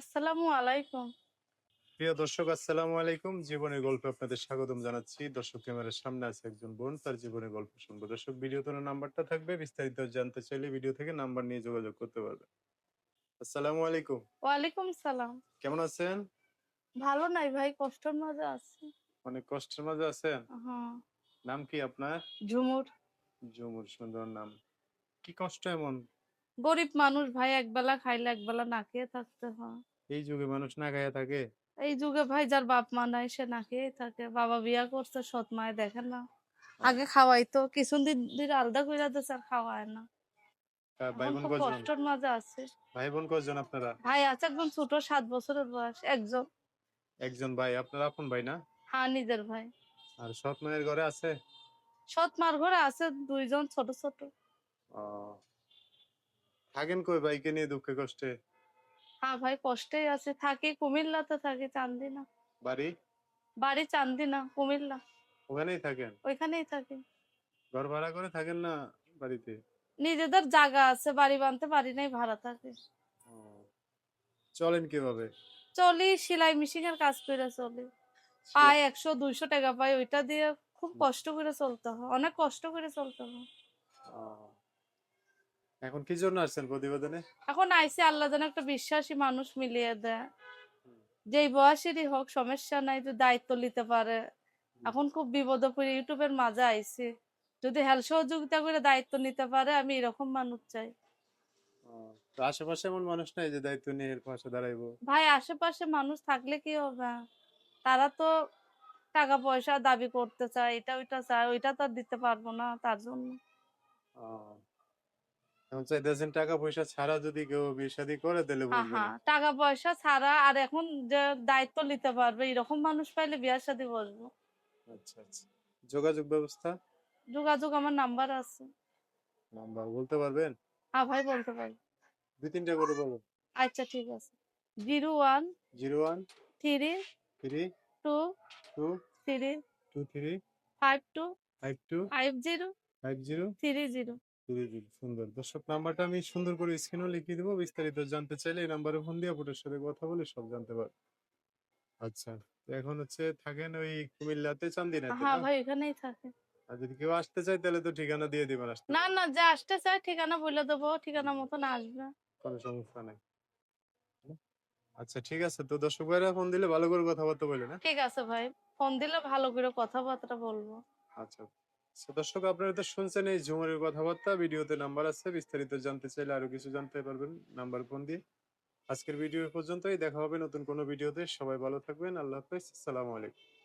আসসালামু আলাইকুম। প্রিয় দর্শক আসসালামু আলাইকুম। জীবনের গল্পে আপনাদের স্বাগতম জানাচ্ছি। দর্শক ক্যামেরার সামনে আছে একজন বোন। তার জীবনের গল্প শুনব। দর্শক ভিডিওতে নাম্বারটা থাকবে। বিস্তারিত জানতে চাইলে ভিডিও থেকে নাম্বার নিয়ে যোগাযোগ করতে পারবে আসসালামু আলাইকুম। ওয়ালাইকুম সালাম কেমন আছেন? ভালো নাই ভাই কষ্টের মাঝে আছি। অনেক কষ্টের মাঝে আছেন? হ্যাঁ। নাম কি আপনার? ঝুমুর। জমুর সুন্দর নাম। কি কষ্ট এমন? গরিব মানুষ ভাই একবেলা খাইলে একবেলা না খেয়ে থাকতে হয়। এই যুগে মানুষ না খাইয়া থাকে। এই যুগে ভাই যার বাপ মা নাই সে না খেয়েই থাকে। বাবা বিয়া করছে সৎ মায় দেখে না। আগে খাওয়াইতো কিছুদিন দিন আলাদা করে দিচ্ছে আর খাওয়ায় না। ভাই বোন খুব কজন কষ্টের মাঝে আছে। ভাই বোন কজন আপনারা? ভাই আছে একদম ছোট সাত বছরের বয়স একজন। একজন ভাই আপনার আপন ভাই না? হ্যাঁ নিজের ভাই। আর সৎ মায়ের ঘরে আছে? সৎ মার ঘরে আছে দুইজন ছোট ছোট। ও। থাকেন কই ভাইকে নিয়ে দুঃখে কষ্টে? হ্যাঁ ভাই কষ্টেই আছে। থাকি কুমিল্লাতে থাকি চান্দিনা। বাড়ি? বাড়ি চান্দিনা কুমিল্লা। ওখানেই থাকেন? ওইখানেই থাকি। ঘর ভাড়া করে থাকেন না বাড়িতে? নিজেদের জায়গা আছে বাড়ি বানতে পারি নাই ভাড়া থাকে। চলেন কীভাবে? চলি সেলাই মেশিন এর কাজ করে চলি। পাই একশো দুইশো টাকা পাই ওইটা দিয়ে খুব কষ্ট করে চলতে হয় অনেক কষ্ট করে চলতে হয়। এখন কি জন্য আসছেন প্রতিবেদনে? এখন আইসি আল্লাহ যেন একটা বিশ্বাসী মানুষ মিলিয়ে দেয়। যেই বয়সেরই হোক সমস্যা নাই যদি দায়িত্ব নিতে পারে। এখন খুব বিপদে পড়ে ইউটিউবের মাঝে আইছি যদি হেল্প সহযোগিতা করে দায়িত্ব নিতে পারে আমি এরকম মানুষ চাই। তো আশেপাশে এমন মানুষ নাই যে দায়িত্ব নিয়ে এর পাশে দাঁড়াইবো? ভাই আশেপাশে মানুষ থাকলে কি হবে? তারা তো টাকা পয়সা দাবি করতে চায় এটা ওইটা চায় ওইটা তো আর দিতে পারব না তার জন্য। এখন চাইতেছেন টাকা পয়সা ছাড়া যদি কেউ বিয়ে শাদী করে তাহলে টাকা পয়সা ছাড়া আর এখন যে দায়িত্ব নিতে পারবে এরকম মানুষ পাইলে বিয়ার সাথে বসবো। আচ্ছা আচ্ছা। যোগাযোগ ব্যবস্থা? যোগাযোগ আমার নাম্বার আছে। নাম্বার বলতে পারবেন? হ্যাঁ ভাই বলতে পারি। দুই তিনটা করে বলুন আচ্ছা ঠিক আছে। Zero one zero one three three two two three two three five two five two five zero five zero three zero. খুবই সুন্দর। দর্শক নাম্বারটা আমি সুন্দর করে স্ক্রিনও লিখে দেবো। বিস্তারিত জানতে চাইলে এই নাম্বারে ফোন দিয়ে আপুটার সাথে কথা বলে সব জানতে পারবে আচ্ছা তো এখন হচ্ছে থাকেন ওই কুমিল্লাতে চান্দিনাতে হ্যাঁ? ভাই এখানেই থাকে আর যদি কেউ আসতে চায় তাহলে তো ঠিকানা দিয়ে দিবেন আসতে। না না যা আসতে চায় ঠিকানা বলে দেবো। ঠিকানা মতন আসবে। কোনো সমস্যা নাই। আচ্ছা ঠিক আছে। তো দর্শক ভাইরা ফোন দিলে ভালো করে কথাবার্তা বলে না? ঠিক আছে ভাই। ফোন দিলে ভালো করে কথাবার্তা বলব। আচ্ছা। দর্শক, আপনারা তো শুনছেন এই ঝুমুরের কথাবার্তা। ভিডিওতে নাম্বার আছে, বিস্তারিত জানতে চাইলে আরও কিছু জানতে পারবেন। নাম্বার ফোন দিয়ে। আজকের ভিডিও পর্যন্তই। দেখা হবে নতুন কোনো ভিডিওতে। সবাই ভালো থাকবেন। আল্লাহ হাফেজ। আসসালামু আলাইকুম।